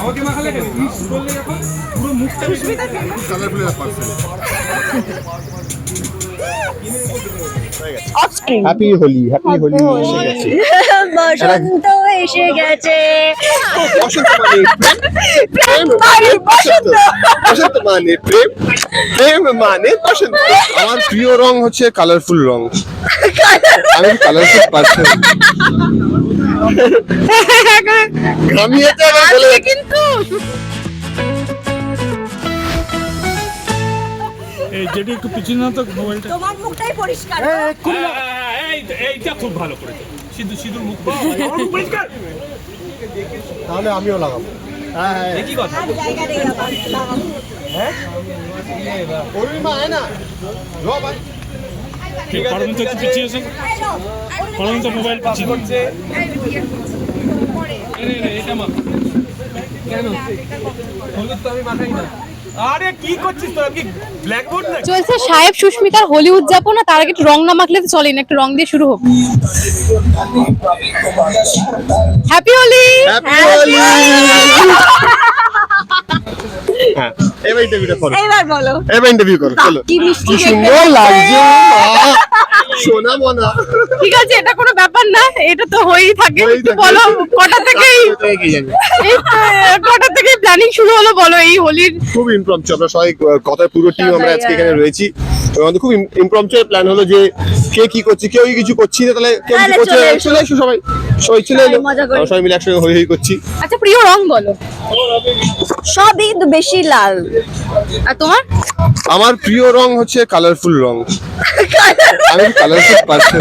আমাকে মাখালে কেন ইস বললে যখন পুরো মুখটা colourful parcel happy Holi happy Holi এসে গেছে বসন্ত এসে গেছে। বসন্ত মানে প্রেম? মানে বসন্ত। বসন্ত। মানে প্রেম? প্রেম মানে বসন্ত। আমার প্রিয় রং হচ্ছে কালারফুল রং। আমি কালারফুল পার্সন ঘামিয়েছে আবার বলে কিন্তু এই যেটি একটু পিছনে না তো মোবাইলটা। তোমার মুখটাই পরিষ্কার। এই এইটা খুব ভালো করেছে। সিধু সিধুর মুখ পরিষ্কার। তাহলে আমিও লাগাবো। হ্যাঁ হ্যাঁ কথা? নেই আমার অরুণিমা আয় না। তো একটু পিছিয়ে পারবেন তো মোবাইল পিছিয়ে। করছে এটা মা। কেন? হলুদ আমি মাখাই না। আরে কি করছিস তোরা? কি ব্ল্যাকবোর্ড না? চলছে সাহেব সুস্মিতার হোলি উদযাপন আর তার আগে একটু রং না মাখলে তো চলেন একটু রং দিয়ে শুরু হোক। হ্যাপি হোলি হ্যাপি হোলি এবার ইন্টারভিউটা করো। এবার বলো। এবার ইন্টারভিউ করো চলো। কি মিষ্টি সুন্দর লাগছে। সোনা মনা। ঠিক আছে এটা কোনো ব্যাপার না এটা তো হয়েই থাকে। বলো কটা থেকেই কোথায় কটা থেকে প্ল্যানিং শুরু হলো বলো এই হোলির খুব ইমপ্রমচু আমরা সবাই কথার পুরো টিম আমরা আজকে এখানে রয়েছি। আমাদের খুব ইমপ্রমচু প্ল্যান হলো যে কে কি করছে কেউ কিছু করছি না তাহলে কেউ কিছু করছে? চলে এসো। সবাই সবাই চলে এলো। সবাই মিলে একসঙ্গে হই হই করছি। আচ্ছা প্রিয় রং বলো। সবই বেশি লাল। আর তোমার? আমার প্রিয় রং হচ্ছে কালারফুল রং। আমি কালারফুল পার্সন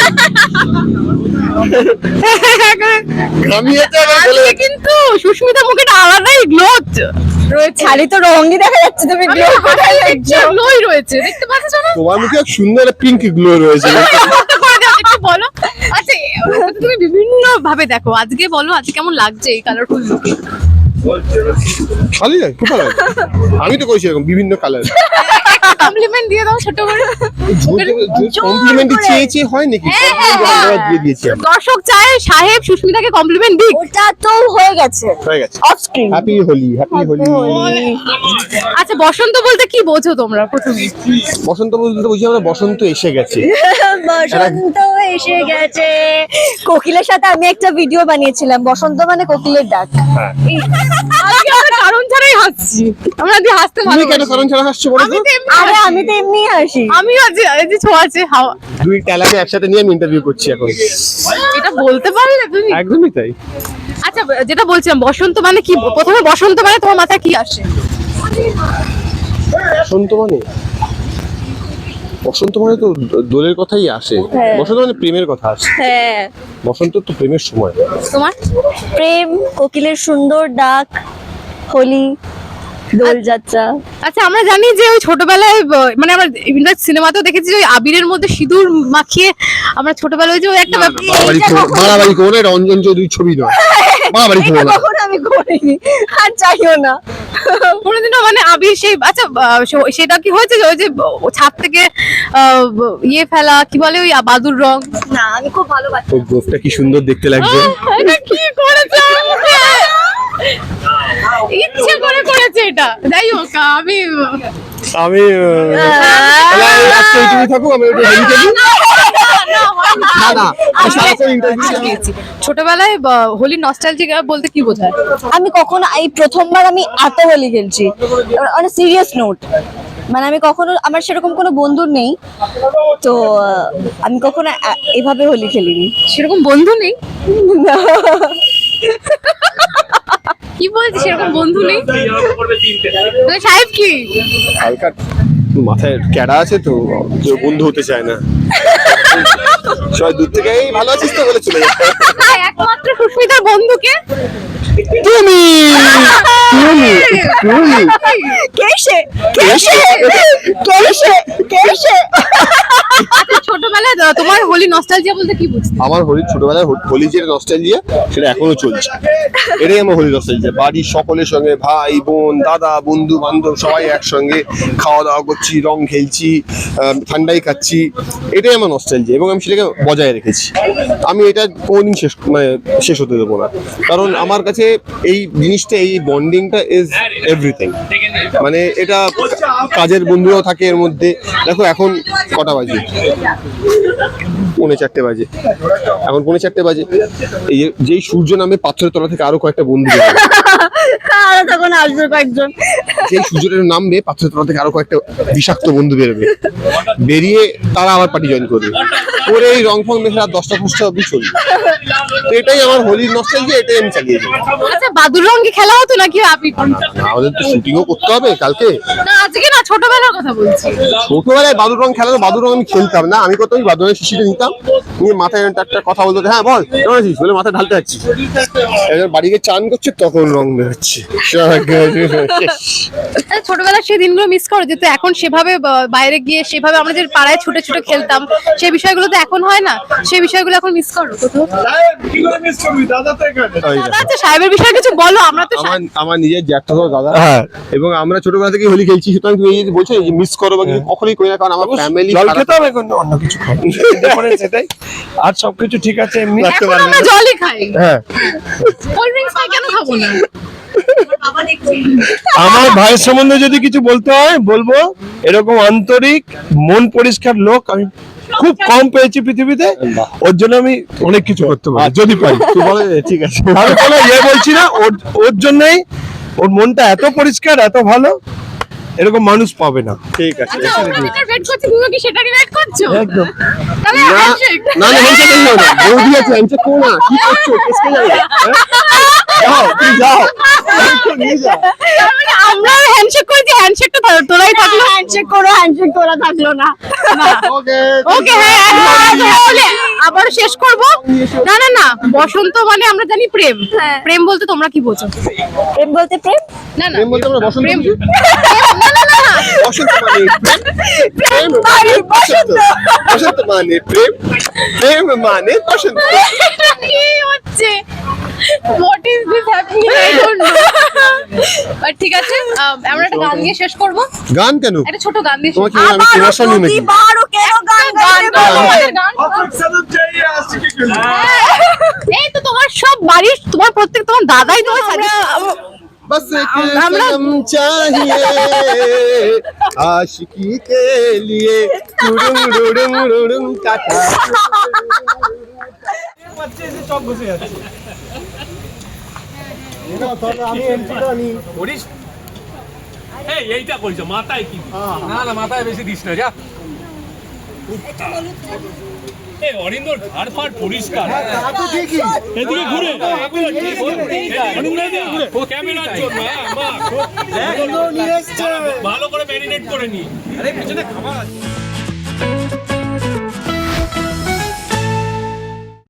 কিন্তু সুস্মিতা মুখে আলাদাই গ্লো রয়েছে। খালি তো রঙই দেখা যাচ্ছে তুমি গ্লো কোথায় গ্লোই রয়েছে দেখতে পাচ্ছ না? তোমার মুখে সুন্দর পিঙ্ক গ্লো রয়েছে। বলো। আচ্ছা তুমি বিভিন্ন ভাবে দেখো। আজকে বলো আজকে কেমন লাগছে এই কালারফুল লুকে লাগে আমি তো কইছি এরকম বিভিন্ন কালার কমপ্লিমেন্ট দিয়ে দাও ছোট করে কমপ্লিমেন্ট চেয়েছে হয় নাকি? আমরা দিয়ে দিয়েছি দর্শক চায় সাহেব সুস্মিতাকে কমপ্লিমেন্ট দিক। ওটা তো হয়ে গেছে। হয়ে গেছে। Off screen happy Holi happy Holi আচ্ছা বসন্ত বলতে কি বোঝো তোমরা প্রথমে? বসন্ত বলতে বুঝি আমরা বসন্ত এসে গেছে। বসন্ত এসে গেছে। কোকিলের সাথে আমি একটা ভিডিও বানিয়েছিলাম। বসন্ত মানে কোকিলের ডাক। আজকে হাসছি। আমরা হাসতে ভালো কেন কারণ ছাড়া হাসছো বলো তো? আমি তো আরে আমি তো এমনি হাসি। আমি আজ এই যে ছোঁয়াছে হাওয়া। দুই একসাথে নিয়ে আমি ইন্টারভিউ করছি এখন। এটা বলতে পারলে তুমি? একদমই তাই। আচ্ছা যেটা বলছিলাম বসন্ত মানে কি? প্রথমে বসন্ত মানে তোমার মাথায় কি আসে? বসন্ত মানে? বসন্ত মানে তো দোলের কথাই আসে। হ্যাঁ। বসন্ত মানে প্রেমের কথা আসে। হ্যাঁ। বসন্ত তো প্রেমের সময়। তোমার? প্রেম কোকিলের সুন্দর ডাক হোলি দোলযাত্রা আচ্ছা। আমরা জানি যে ওই ছোটবেলায় মানে আমরা ইনফ্যাক্ট সিনেমাতেও দেখেছি যে ওই আবিরের মধ্যে সিঁদুর মাখিয়ে আমরা ছোটবেলায় ওই যে ওই একটা ব্যাপার বাড়াবাড়ি করো বাড়াবাড়ি করো না, এটা অঞ্জন চৌধুরীর ছবি নয়। বাড়াবাড়ি করো এটা কখনো আমি করিনি আর চাইও না। কোনোদিনও মানে আবির সেই আচ্ছা সেটা কি হয়েছে ওই যে ও ছাদ থেকে আহ, ইয়ে ফেলা কি বলে ওই বাদুর রং? না আমি খুব ভালো বাচ্চা গোফটা কি সুন্দর দেখতে লাগছে। এটা কি করেছে? ইচ্ছে করে করেছে এটা। যাই হোক আমি আমি আমি আজকে থাকুক আমি আমি ইন্টারভিউ ছোটবেলায় হোলি নস্টালজিক বলতে কি বোঝায়? আমি কখনো এই প্রথমবার আমি এত হোলি খেলছি। অন সিরিয়াস নোট মানে আমি কখনো আমার সেরকম কোনো বন্ধু নেই তো আমি কখনো এভাবে হোলি খেলিনি। সেরকম বন্ধু নেই? কি বলছিস? সেরকম বন্ধু নেই? তাহলে সাহেব কি? হালকা মাথায় ক্যাডা আছে তো কেউ বন্ধু হতে চায় না। সবাই দূর থেকে এই ভালো আছিস তো? বলে চলে আর একমাত্র সুস্মিতার বন্ধুকে তুমি! তুমি! তুমি! কেসে কেসে কেসে কেসে তোমার হোলি নস্টালজিয়া বলতে কি বুঝতে? আমার হোলি ছোটবেলায় হোলি যে নস্টালজিয়া সেটা এখনও চলছে। এটাই আমার হোলি নস্টালজিয়া বাড়ির সকলের সঙ্গে, ভাই, বোন, দাদা, বন্ধু, বান্ধব, সবাই একসঙ্গে খাওয়া দাওয়া করছি, রং খেলছি ঠান্ডাই খাচ্ছি। এটাই আমার নস্টালজিয়া এবং আমি সেটাকে বজায় রেখেছি। আমি এটা কোনোদিন শেষ মানে শেষ হতে দেবো না। কারণ আমার কাছে এই জিনিসটা, এই বন্ডিংটা ইজ এভরিথিং মানে এটা কাজের বন্ধুরাও থাকে এর মধ্যে। দেখো, এখন কটা বাজে? পৌনে চারটে বাজে। এখন পৌনে চারটে বাজে। এই যেই সূর্য নামে পাথরের তলা থেকে আরও কয়েকটা বন্ধু তখন আসবে কয়েকজন। যেই সূর্যটা নামবে পাথরের তলা থেকে আরও কয়েকটা বিষাক্ত বন্ধু বেরোবে। বেরিয়ে তারা আবার পার্টি জয়েন করবে। করে এই রং ফং মেখে রাত দশটা ফুসটা অব্দি চলবে। তো এটাই আমার হোলির নস্টালজিয়া এটাই আমি চালিয়ে যাব। আচ্ছা বাদুর রং কি খেলা হতো নাকি আপনি? আমাদের তো শুটিংও করতে হবে কালকে। না আজকে না ছোটবেলার কথা বলছি। ছোটবেলায় বাদুর রং খেলা তো বাদুর রং আমি খেলতাম না। আমি কত বাদুর রঙের শিশিটা নিতাম। নিয়ে মাথায় একটা কথা বলতো হ্যাঁ বল কেমন আছিস? বলে মাথায় ঢালতে যাচ্ছি। এবার বাড়ি গিয়ে চান করছে তখন রং বেরোচ্ছে। ছোটবেলার সেই দিনগুলো মিস করো যেহেতু এখন সেভাবে বাইরে গিয়ে সেভাবে আমরা যে পাড়ায় ছুটে ছুটে খেলতাম সেই বিষয়গুলো তো এখন হয় না। সেই বিষয়গুলো এখন মিস করো কোথাও। আচ্ছা সাহেবের বিষয়ে কিছু বলো আমরা তো আমার আমার নিজের জ্যাঠা দাদা। হ্যাঁ। এবং আমরা ছোটবেলা থেকে হোলি খেলছি সুতরাং তুমি এই যে বলছো যে মিস করো বা কিছু কখনোই করি না কারণ আমার ফ্যামিলি জল খেতে হবে এখন অন্য কিছু সেটাই আর সবকিছু ঠিক আছে এমনি? আমরা জলই খাই। হ্যাঁ। কোল্ড ড্রিঙ্কস কেন খাব না? আমার ভাইয়ের সম্বন্ধে যদি কিছু বলতে হয় বলব এরকম আন্তরিক মন পরিষ্কার লোক আমি খুব কম পেয়েছি পৃথিবীতে। ওর জন্য আমি অনেক কিছু করতে পারি। যদি পারি ঠিক আছে। আমি কোনো ইয়ে বলছি না ওর ওর জন্যই ওর মনটা এত পরিষ্কার এত ভালো এরকম মানুষ পাবে না। ঠিক আছে আচ্ছা একদম। না। না না হ্যান্ডশেক না। বৌদি আছে হ্যান্ডশেক করো না। কি করছ? কেসকে যাবে? যাও তুমি যাও নিয়ে যাও মানে আমরা হ্যান্ডশেক করেছি হ্যান্ডশেকটা তোরাই থাকল। হ্যান্ডশেক করো হ্যান্ডশেক করা থাকল না। ওকে ওকে হ্যাঁ আবার শেষ করব। না না না বসন্ত মানে আমরা জানি প্রেম। হ্যাঁ। প্রেম বলতে তোমরা কি বোঝো? প্রেম বলতে প্রেম? না না। প্রেম বলতে আমরা বসন্ত প্রেম না না না না। বসন্ত মানে প্রেম। প্রেম মানে বসন্ত। বসন্ত। মানে প্রেম। প্রেম মানে বসন্ত। হচ্ছে what is this happening I don't know but ঠিক আছে আহ, আমরা একটা গান দিয়ে শেষ করব গান কেন একটা ছোট গান দিয়ে শেষ তোমাকে করবো। আমি কেনার সঙ্গে নাকি প্রতিবারও কেন গান গান গাইতে গাও, বলো? একটা গান গাও। এই তো তোমার সব বাড়ির তোমার প্রত্যেক তোমার দাদাই তোমার সাজেস্ট बस एक আমরা- सनम चाहिए आशिकी के लिए डुडुम डुडुम डुडुम टाटा এসে বসে যাচ্ছে। এইটা করিস মাথায় কি? না না মাথায় বেশি দিস না যা। অরিন্দর ঘাড় ফাড় পরিষ্কার। এদিকে ঘুরে। ক্যামেরার জন্য হ্যাঁ, ভালো করে ম্যারিনেট করে নি। আরে পিছনে খাবার আছে।